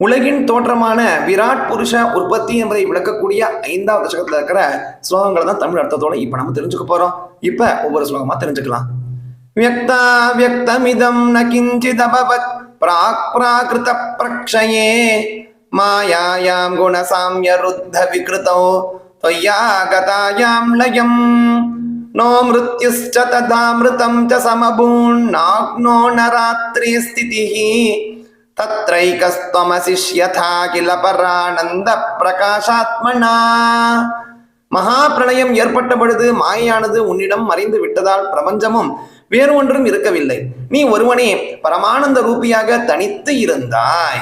உலகின் தோற்றமான விராட் புருஷ உற்பத்தி என்பதை விளக்கக்கூடிய ஐந்தாவது தசகத்தில் இருக்கிற ஸ்லோகங்களை தான் தமிழ் அர்த்தத்தோட இப்போ நம்ம தெரிஞ்சுக்க போறோம் இப்போ ஒவ்வொரு ஸ்லோகமா தெரிஞ்சுக்கலாம் வியக்தா வியக்தமிதம் ந கிஞ்சித் அபவத் பிராக் பிராகிருத பிரக்ஷயே மாயாயாம் குணசாமிய ருத்த விகிருதோ त्वय्या गतायां लयम् नो मृत्युश्च तदामृतं च समभून्नाग्नो न रात्रि स्थितिः தத்ரைகஸ்தமசிஷ்யதா கில பரானந்த பிரகாஷாத்மனா மகா பிரளயம் ஏற்பட்ட பொழுது மாயானது உன்னிடம் மறைந்து விட்டதால் பிரபஞ்சமும் வேறு ஒன்றும் இருக்கவில்லை. நீ ஒருவனே பரமானந்த ரூபியாக தனித்து இருந்தாய்.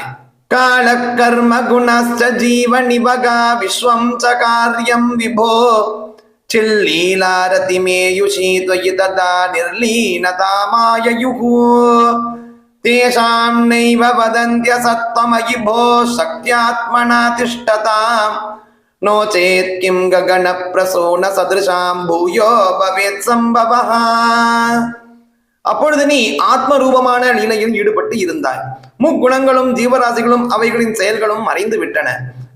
கால கர்ம குணஸ்ட ஜீவ நிபகா விஸ்வம் ச காரியம் விபோ. சில்லீலாரதிமேயுஷீ துயி ததா நிர்லீனதா மாயயுகோ. तेषां नैव वदन्त्यसत्त्वमयि भो शक्त्यात्मना तिष्ठताम् नो चेत् किं गगनप्रसूनसदृशां भूयो भवेत् सम्भवः அப்பொழுது நீ ஆத்ம ரூபமான நிலையில் ஈடுபட்டு இருந்தாய் முக்குணங்களும் ஜீவராசிகளும் அவைகளின் செயல்களும் மறைந்து விட்டன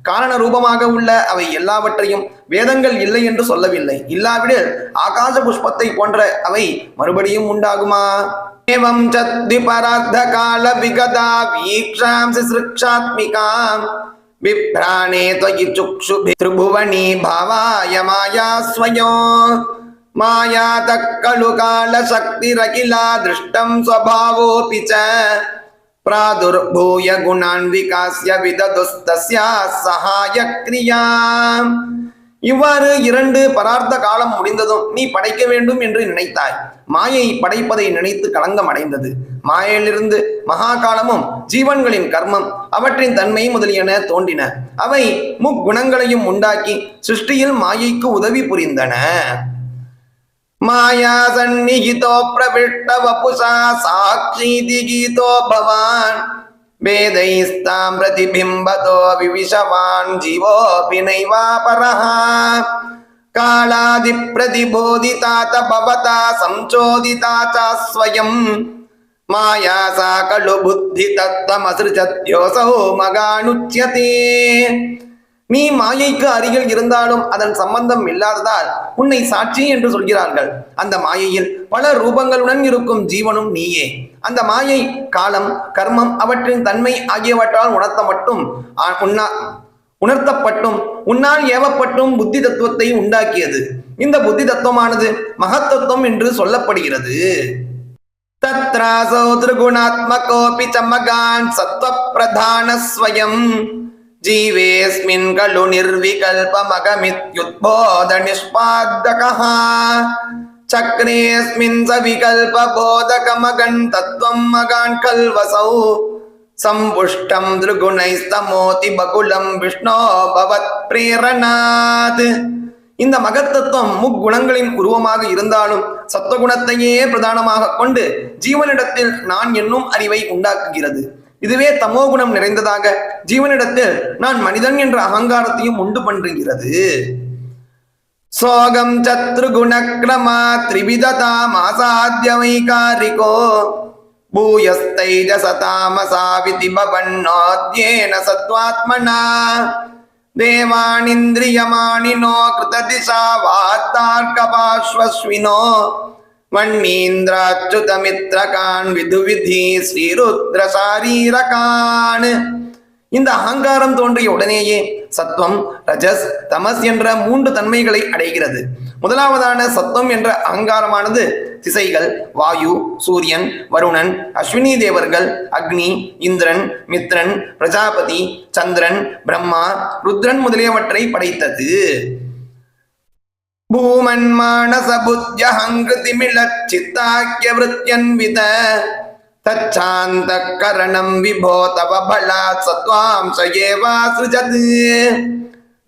காரண ரூபமாக உள்ள அவை எல்லாவற்றையும் வேதங்கள் இல்லை என்று சொல்லவில்லை இல்லாவிடில் ஆகாச புஷ்பத்தை போன்ற அவை மறுபடியும் உண்டாகுமா एवं च द्विपरार्धकालविगदा वीक्षांसि सृक्षात्मिकां बिभ्राणे त्वयि चुक्षुभि त्रिभुवनी भावाय माया स्वयो माया तत्खलु कालशक्तिरखिला दृष्टं स्वभावोऽपि च प्रादुर्भूय गुणान् विकास्य विदधुस्तस्याः सहायक्रियाम् இவ்வாறு இரண்டு பரார்த்த காலம் முடிந்ததும் நீ படைக்க வேண்டும் என்று நினைத்தாய். மாயை படைப்பதை நினைத்து களங்கம் அடைந்தது. மாயையிலிருந்து மகாகாலமும் ஜீவன்களின் கர்மம் அவற்றின் தன்மை முதலியன தோன்றின. அவை முக்குணங்களையும் உண்டாக்கி சிருஷ்டியில் மாயைக்கு உதவி புரிந்தன. மாயா சந்நிகிதோ பிரவிட்ட வபுசா சாட்சி திகிதோ பவான். वेदैस्तां प्रतिबिम्बतो विविशवान् जीवोऽपि नैवापरः कालादिप्रतिबोधिता च भवता संचोदिता च स्वयम् माया सा खलु बुद्धितत्त्वमसृजत्योऽसौ मगानुच्यते நீ மாயைக்கு அருகில் இருந்தாலும் அதன் சம்பந்தம் இல்லாததால் உன்னை சாட்சி என்று சொல்கிறார்கள் அந்த மாயையில் பல ரூபங்களுடன் இருக்கும் ஜீவனும் நீயே அந்த மாயை காலம் கர்மம் அவற்றின் தன்மை ஆகியவற்றால் உணர்த்த மட்டும் உண்ணா உணர்த்தப்பட்டும் உன்னால் ஏவப்பட்டும் புத்தி தத்துவத்தை உண்டாக்கியது. இந்த புத்தி தத்துவமானது மகத்தத்துவம் என்று சொல்லப்படுகிறது. தத்ராசோ திரிகுணாத்மகோபி சமகான் சத்வ பிரதான ஸ்வயம். ஜீவேஸ்மின் கலு நிர்விகல்பமகமித்யுத்போத நிஷ்பாத்தகா चक्रेऽस्मिन् स विकल्पबोधकमगन् तत्त्वम् मगान् कल्वसौ सम्पुष्टं त्रिगुणैस्तमोति बकुलं विष्णो भवत्प्रेरणात् இந்த மகத்தத்துவம் முக்குணங்களின் உருவமாக இருந்தாலும் சத்துவகுணத்தையே பிரதானமாக கொண்டு ஜீவனிடத்தில் நான் என்னும் அறிவை உண்டாக்குகிறது இதுவே தமோகுணம் நிறைந்ததாக ஜீவனிடத்தில் நான் மனிதன் என்ற அகங்காரத்தையும் உண்டு பண்ணுகிறது सोऽगं चतुर्गुणक्रमा त्रिविधतामासाद्यवैकारिको भूयस्तैजसतामसाविति भवन्नोऽद्येन सत्त्वात्मना देवानिन्द्रियमाणिनो कृतदिशा वार्तार्कपार्श्वश्विनो वह्नीन्द्राच्युतमित्रकान् विधुविधि श्रीरुद्रशारीरकान् இந்த அகங்காரம் தோன்றிய உடனேயே சத்வம் ரஜஸ் தமஸ் என்ற மூன்று தன்மைகளை அடைகிறது. முதலாவதான சத்வம் என்ற அகங்காரமானது திசைகள் வாயு சூரியன் வருணன் அஸ்வினி தேவர்கள் அக்னி இந்திரன் மித்ரன் பிரஜாபதி சந்திரன் பிரம்மா ருத்ரன் முதலியவற்றை படைத்தது. பூமன் மானசபுத்யஹங்கிருதிமிழச்சித்தாக்கிய விருத்யன்வித तच्छान्तकरणं विभो तव बलात् सत्त्वां स एवासृजत्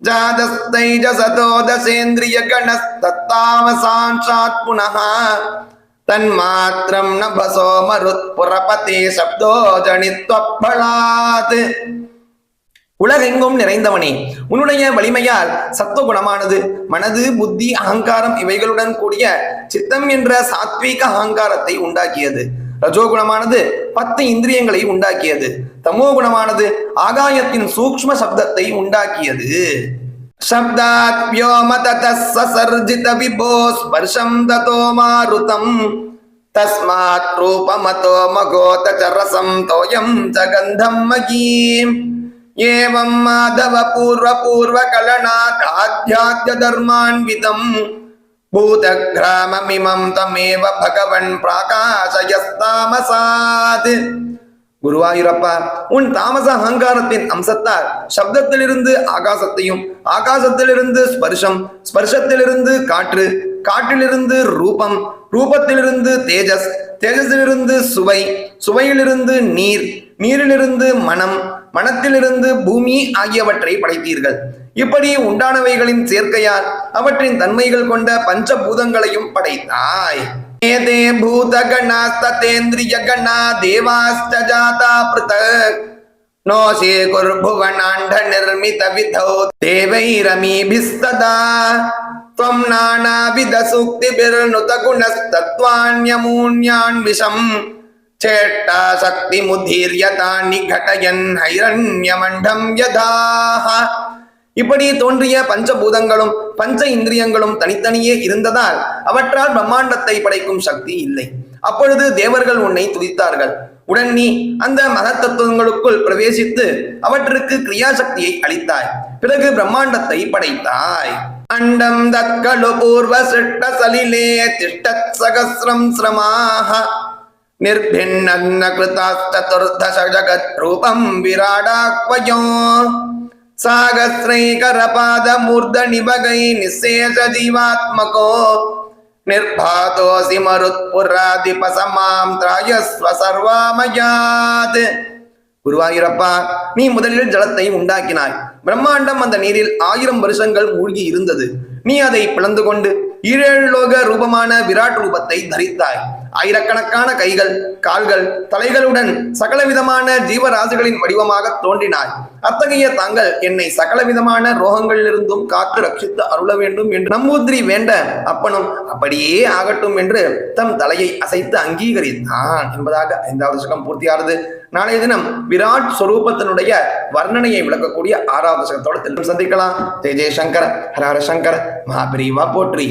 जातस्तैजसतो दशेन्द्रियगणस्तत्तावसांशात् पुनः तन्मात्रं न भसो मरुत्पुरपते शब्दो जनित्वबलात् உலகெங்கும் நிறைந்தவனே உன்னுடைய வலிமையால் சத்துவகுணமானது மனது புத்தி அகங்காரம் இவைகளுடன் கூடிய சித்தம் என்ற சாத்வீக அகங்காரத்தை உண்டாக்கியது ரஜோ குணமானது பத்து இந்திரியங்களை உண்டாக்கியது. தமோ குணமானது ஆகாயத்தின் சூக்ம சப்தத்தை உண்டாக்கியது. சப்தாத் வியோம தர்ஜித விபோ ஸ்பர்ஷம் ததோ மாருதம். தஸ்மாத் ரூபமதோ மகோத ரசம் தோயம் சகந்தம் மகீம் ஏவம் மாதவ பூர்வ பூர்வ கலனாத் ஆத்தியாத்ய தர்மான்விதம் பூதகிராமமிமம் தமேவ பகவன் பிராகாசயஸ்தாமசாத். குருவாயூரப்பா உன் தாமச அகங்காரத்தின் அம்சத்தால் சப்தத்திலிருந்து ஆகாசத்தையும் ஆகாசத்திலிருந்து ஸ்பர்ஷம் ஸ்பர்ஷத்திலிருந்து காற்று காற்றிலிருந்து ரூபம் ரூபத்திலிருந்து தேஜஸ் தேஜஸிலிருந்து சுவை சுவையிலிருந்து நீர் நீரிலிருந்து மனம் மனத்திலிருந்து பூமி ஆகியவற்றை படைத்தீர்கள். இப்படி உண்டானவைகளின் சேர்க்கையால் அவற்றின் தன்மைகள் கொண்ட பஞ்சபூதங்களையும் படைத்தாய் ஏதே பூதகணாஸ்தேந்திரியகணா தேவாஸ்த ஜாதா பிருதக் நோஷே குர்புவனாண்ட நிர்மித விதோ தேவைரமீபிஸ்ததா त्वं नानाविधसूक्तिभिर्नुत गुणस्तत्त्वान्यमून्यान् विषम् चेष्टा शक्तिमुदीर्यतानि घटयन् हैरण्यमण्डं यदाः இப்படி தோன்றிய பஞ்சபூதங்களும் பஞ்ச இந்திரியங்களும் தனித்தனியே இருந்ததால் அவற்றால் பிரம்மாண்டத்தை படைக்கும் சக்தி இல்லை. அப்பொழுது தேவர்கள் உன்னை துதித்தார்கள். உடன் நீ அந்த மகத்தத்துவங்களுக்குள் பிரவேசித்து அவற்றுக்கு கிரியாசக்தியை அளித்தாய். பிறகு பிரம்மாண்டத்தை படைத்தாய். அண்டம் தக்கலு பூர்வ சிட்ட சலிலே திஷ்ட சகசிரம் சிரமாக. நிர்பிண்ண கிருதாஸ்த துர்தச ஜகத் ரூபம் விராடாக்வயோ. सागस्रैकरपादमूर्धनिभगै निःशेषजीवात्मको निर्भातोऽसि मरुत्पुराधिपसमां त्रायस्व सर्वामयात् குருவாயூரப்பா நீ முதலில் ஜலத்தை உண்டாக்கினாய் பிரம்மாண்டம் அந்த நீரில் ஆயிரம் வருஷங்கள் மூழ்கி இருந்தது நீ அதை பிளந்து கொண்டு ஈரேழு ரூபமான விராட் ரூபத்தை தரித்தாய். ஆயிரக்கணக்கான கைகள் கால்கள் தலைகளுடன் சகலவிதமான ஜீவராசிகளின் வடிவமாக தோன்றினாய். அத்தகைய தாங்கள் என்னை சகலவிதமான ரோகங்களிலிருந்தும் காத்து ரட்சித்து அருள வேண்டும் என்று நம்பூதிரி வேண்ட அப்பனும் அப்படியே ஆகட்டும் என்று தம் தலையை அசைத்து அங்கீகரித்தான் என்பதாக ஐந்தாவது சகம் பூர்த்தியானது. நாளைய தினம் விராட் ஸ்வரூபத்தினுடைய வர்ணனையை விளக்கக்கூடிய ஆறாவது சகத்தோட திரும்ப சந்திக்கலாம். ஜெய ஜெயசங்கர ஹர ஹரஹர சங்கர் மகாபிரிவா போற்றி.